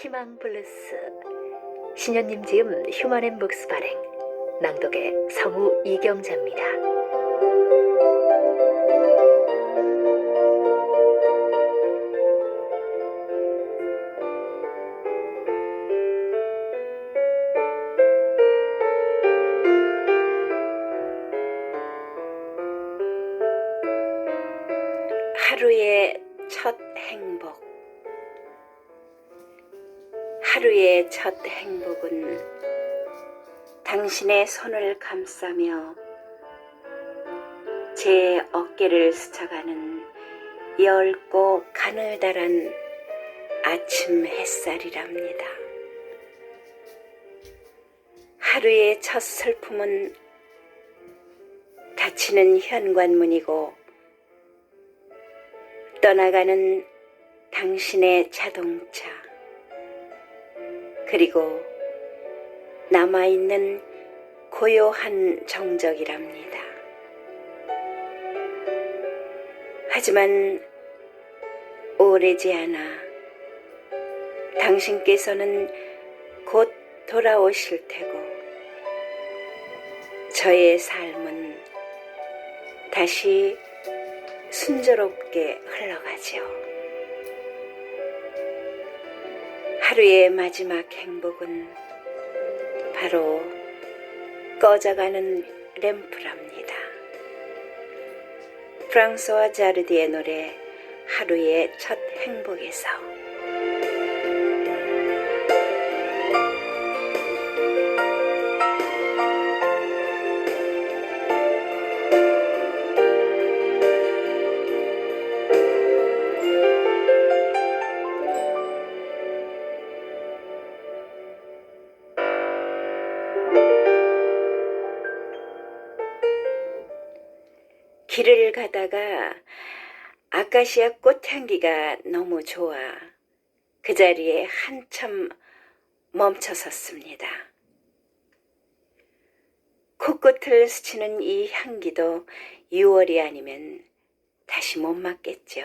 희망 블루스 신현님 지음 휴먼앤북스 발행 낭독의 성우 이경자입니다. 손을 감싸며 제 어깨를 스쳐가는 얇고 가느다란 아침 햇살이랍니다. 하루의 첫 슬픔은 닫히는 현관문이고 떠나가는 당신의 자동차, 그리고 남아있는 고요한 정적이랍니다. 하지만 오래지 않아 당신께서는 곧 돌아오실 테고, 저의 삶은 다시 순조롭게 흘러가죠. 하루의 마지막 행복은 바로 꺼져가는 램프랍니다. 프랑스와 자르디의 노래 하루의 첫 행복에서 가다가 아카시아 꽃향기가 너무 좋아 그 자리에 한참 멈춰 섰습니다. 코끝을 스치는 이 향기도 6월이 아니면 다시 못 맡겠죠.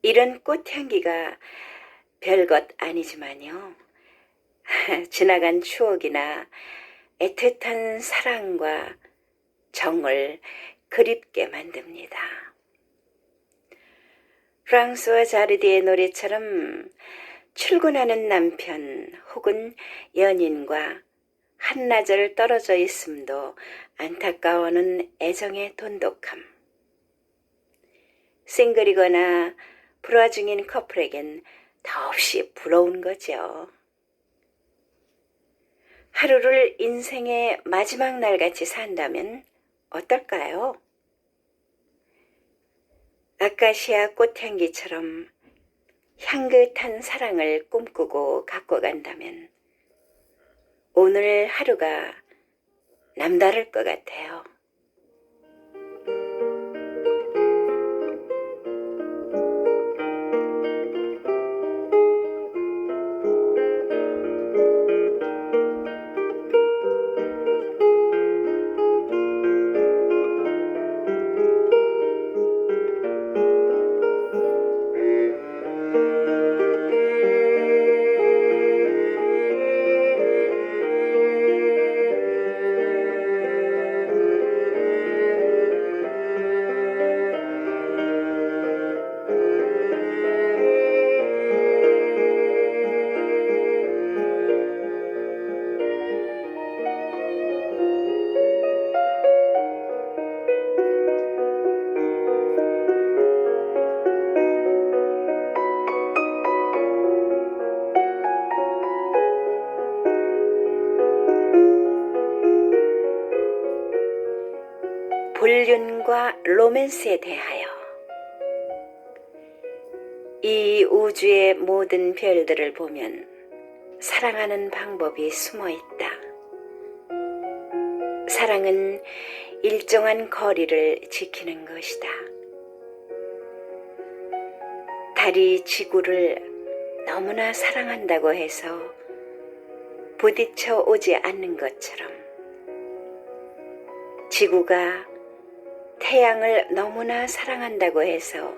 이런 꽃향기가 별것 아니지만요. 지나간 추억이나 애틋한 사랑과 정을 그립게 만듭니다. 프랑스와 자르디의 노래처럼 출근하는 남편 혹은 연인과 한나절 떨어져 있음도 안타까워하는 애정의 돈독함. 싱글이거나 불화 중인 커플에겐 더없이 부러운 거죠. 하루를 인생의 마지막 날같이 산다면 어떨까요? 아카시아 꽃향기처럼 향긋한 사랑을 꿈꾸고 갖고 간다면 오늘 하루가 남다를 것 같아요. 로맨스에 대하여 이 우주의 모든 별들을 보면 사랑하는 방법이 숨어 있다. 사랑은 일정한 거리를 지키는 것이다. 달이 지구를 너무나 사랑한다고 해서 부딪혀 오지 않는 것처럼 지구가 태양을 너무나 사랑한다고 해서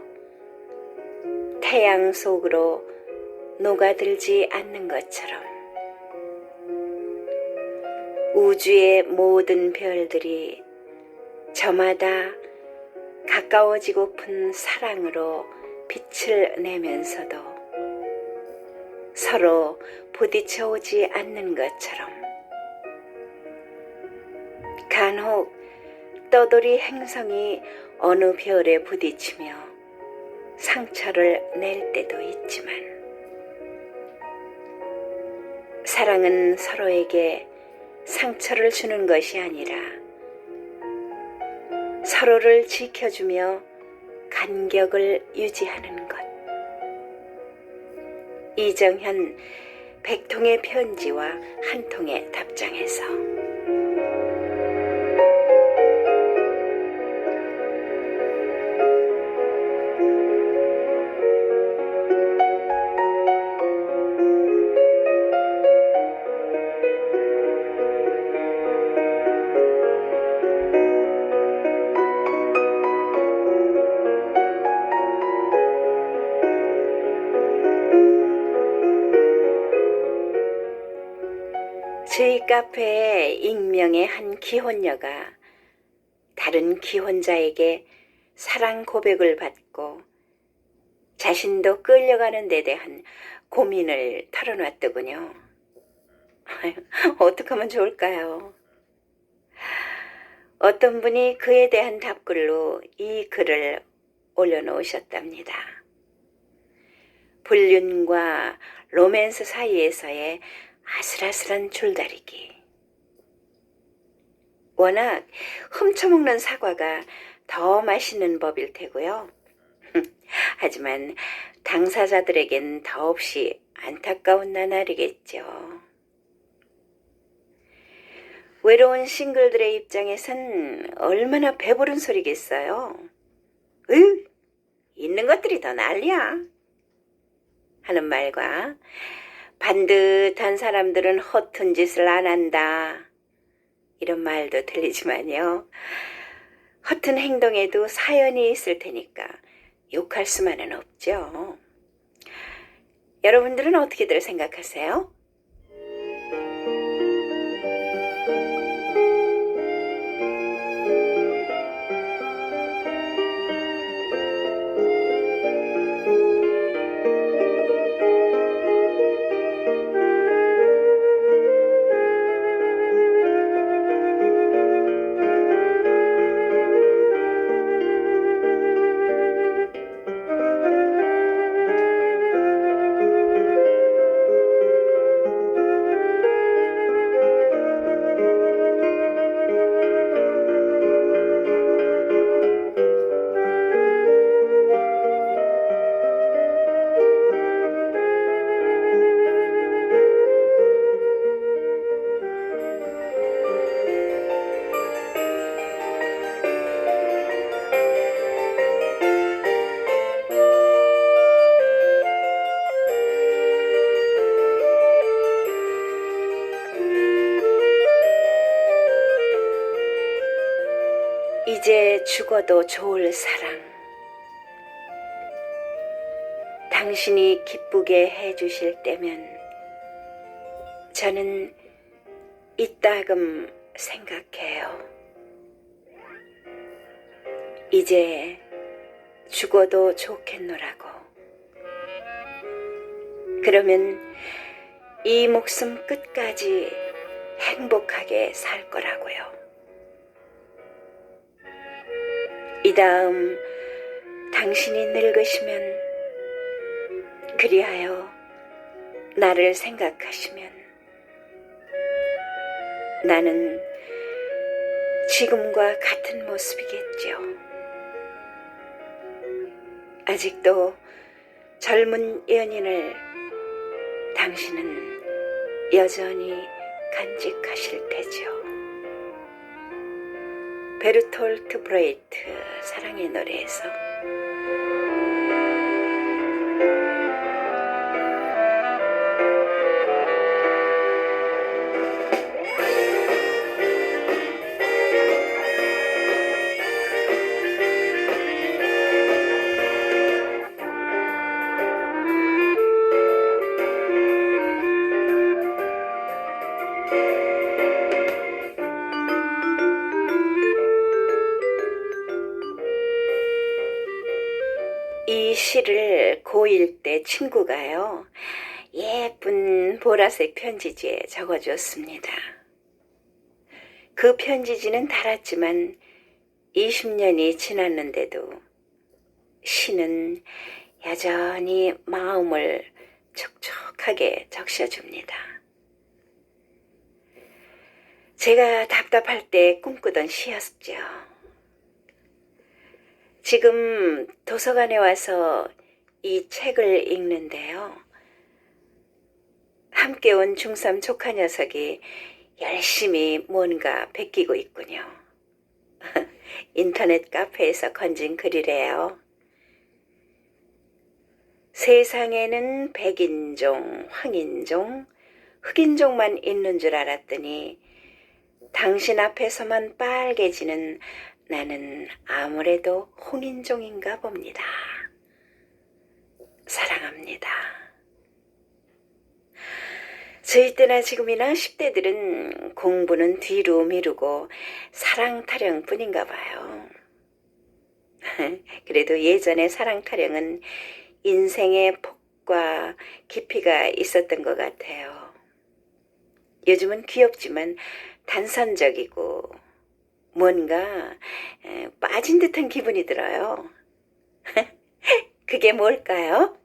태양 속으로 녹아들지 않는 것처럼 우주의 모든 별들이 저마다 가까워지고픈 사랑으로 빛을 내면서도 서로 부딪혀 오지 않는 것처럼 간혹 떠돌이 행성이 어느 별에 부딪히며 상처를 낼 때도 있지만 사랑은 서로에게 상처를 주는 것이 아니라 서로를 지켜주며 간격을 유지하는 것. 이정현 백통의 편지와 한 통의 답장에서 익명의 한 기혼녀가 다른 기혼자에게 사랑 고백을 받고 자신도 끌려가는 데 대한 고민을 털어놨더군요. 어떻게 하면 좋을까요? 어떤 분이 그에 대한 답글로 이 글을 올려놓으셨답니다. 불륜과 로맨스 사이에서의 아슬아슬한 줄다리기. 워낙 훔쳐먹는 사과가 더 맛있는 법일 테고요. 하지만 당사자들에겐 더없이 안타까운 나날이겠죠. 외로운 싱글들의 입장에선 얼마나 배부른 소리겠어요. 으, 있는 것들이 더 난리야. 하는 말과 반듯한 사람들은 허튼 짓을 안 한다. 이런 말도 들리지만요. 허튼 행동에도 사연이 있을 테니까 욕할 수만은 없죠. 여러분들은 어떻게들 생각하세요? 죽어도 좋을 사랑. 당신이 기쁘게 해주실 때면 저는 이따금 생각해요. 이제 죽어도 좋겠노라고. 그러면 이 목숨 끝까지 행복하게 살 거라고요. 이 다음 당신이 늙으시면 그리하여 나를 생각하시면 나는 지금과 같은 모습이겠죠. 아직도 젊은 연인을 당신은 여전히 간직하실 테죠. 베르톨트 브레이트 사랑의 노래에서 고1 때 친구가요. 예쁜 보라색 편지지에 적어주었습니다. 그 편지지는 닳았지만 20년이 지났는데도 시는 여전히 마음을 촉촉하게 적셔줍니다. 제가 답답할 때 꿈꾸던 시였죠. 지금 도서관에 와서 이 책을 읽는데요. 함께 온 중3 조카 녀석이 열심히 뭔가 베끼고 있군요. 인터넷 카페에서 건진 글이래요. 세상에는 백인종, 황인종, 흑인종만 있는 줄 알았더니 당신 앞에서만 빨개지는 나는 아무래도 홍인종인가 봅니다. 사랑합니다. 저희 때나 지금이나 10대들은 공부는 뒤로 미루고 사랑 타령 뿐인가 봐요. 그래도 예전에 사랑 타령은 인생의 폭과 깊이가 있었던 것 같아요. 요즘은 귀엽지만 단선적이고 뭔가 에, 빠진 듯한 기분이 들어요. 그게 뭘까요?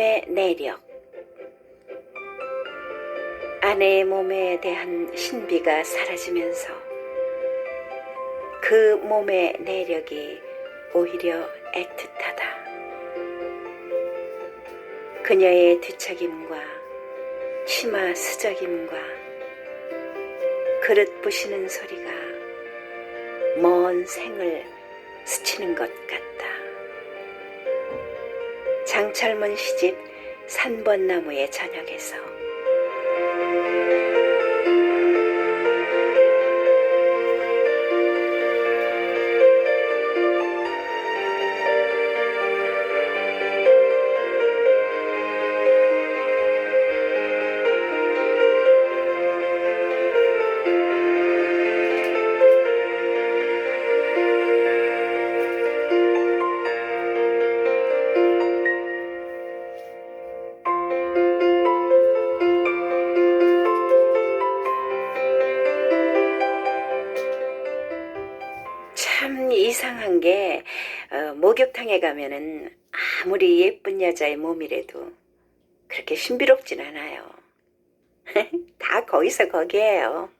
몸의 내력. 아내의 몸에 대한 신비가 사라지면서 그 몸의 내력이 오히려 애틋하다. 그녀의 뒤척임과 치마 스적임과 그릇 부시는 소리가 먼 생을 스치는 것 같다. 장철문 시집 산번나무의 저녁에서 이상한 게 어, 목욕탕에 가면은 아무리 예쁜 여자의 몸이라도 그렇게 신비롭진 않아요. 다 거기서 거기에요.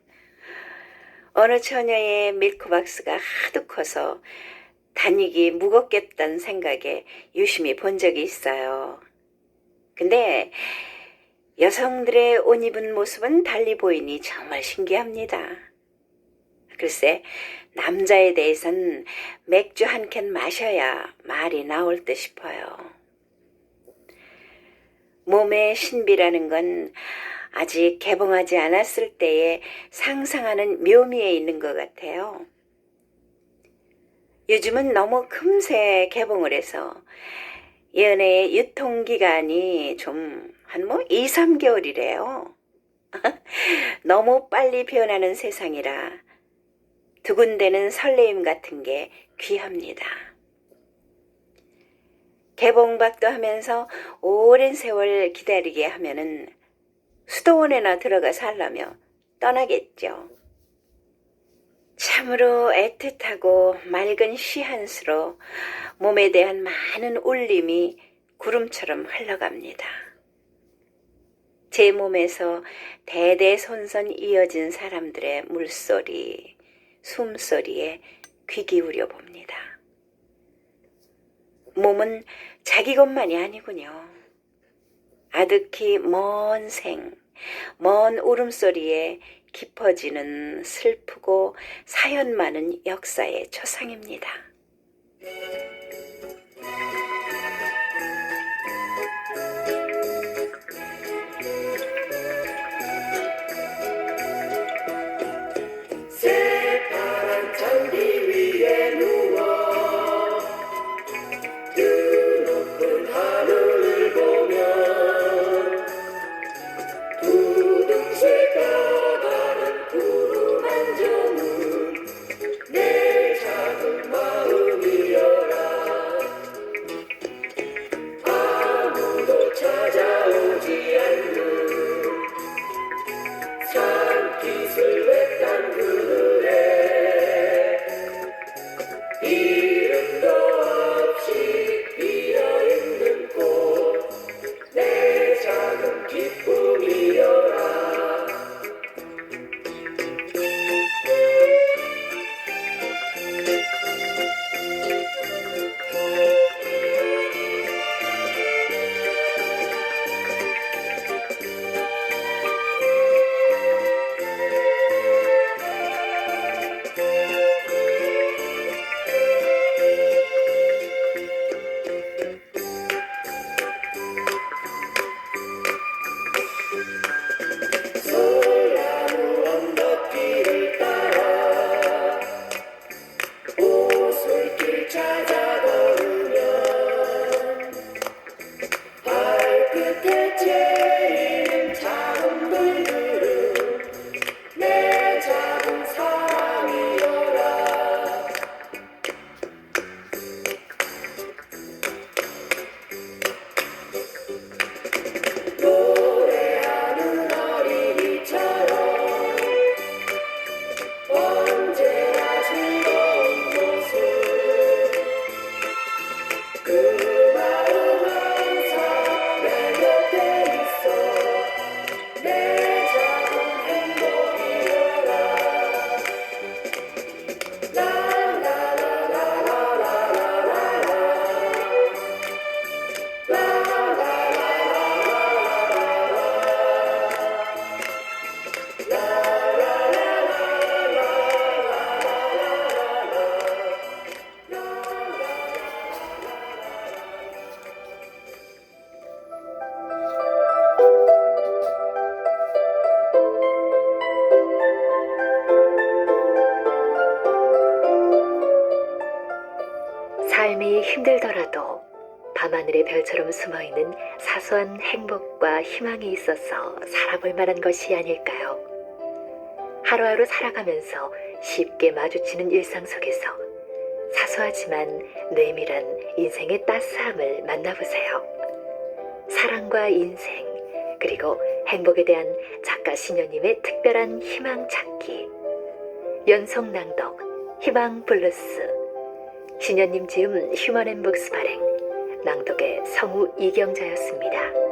어느 처녀의 밀크박스가 하도 커서 다니기 무겁겠다는 생각에 유심히 본 적이 있어요. 근데 여성들의 옷 입은 모습은 달리 보이니 정말 신기합니다. 글쎄, 남자에 대해선 맥주 한 캔 마셔야 말이 나올 듯 싶어요. 몸의 신비라는 건 아직 개봉하지 않았을 때에 상상하는 묘미에 있는 것 같아요. 요즘은 너무 금세 개봉을 해서 연애의 유통기간이 좀 한 뭐 2, 3개월이래요. 너무 빨리 변하는 세상이라 두근대는 설레임 같은 게 귀합니다. 개봉박도 하면서 오랜 세월 기다리게 하면은 수도원에나 들어가 살라며 떠나겠죠. 참으로 애틋하고 맑은 시한 수로 몸에 대한 많은 울림이 구름처럼 흘러갑니다. 제 몸에서 대대손손 이어진 사람들의 물소리, 숨소리에 귀 기울여 봅니다. 몸은 자기 것만이 아니군요. 아득히 먼 생, 먼 울음소리에 깊어지는 슬프고 사연 많은 역사의 초상입니다. 있어서 살아볼 만한 것이 아닐까요? 하루하루 살아가면서 쉽게 마주치는 일상 속에서 사소하지만 내밀한 인생의 따스함을 만나보세요. 사랑과 인생, 그리고 행복에 대한 작가 신녀님의 특별한 희망 찾기. 연속 낭독, 희망 블루스. 신현님 지음 휴먼 앤북스 발행 낭독의 성우 이경자였습니다.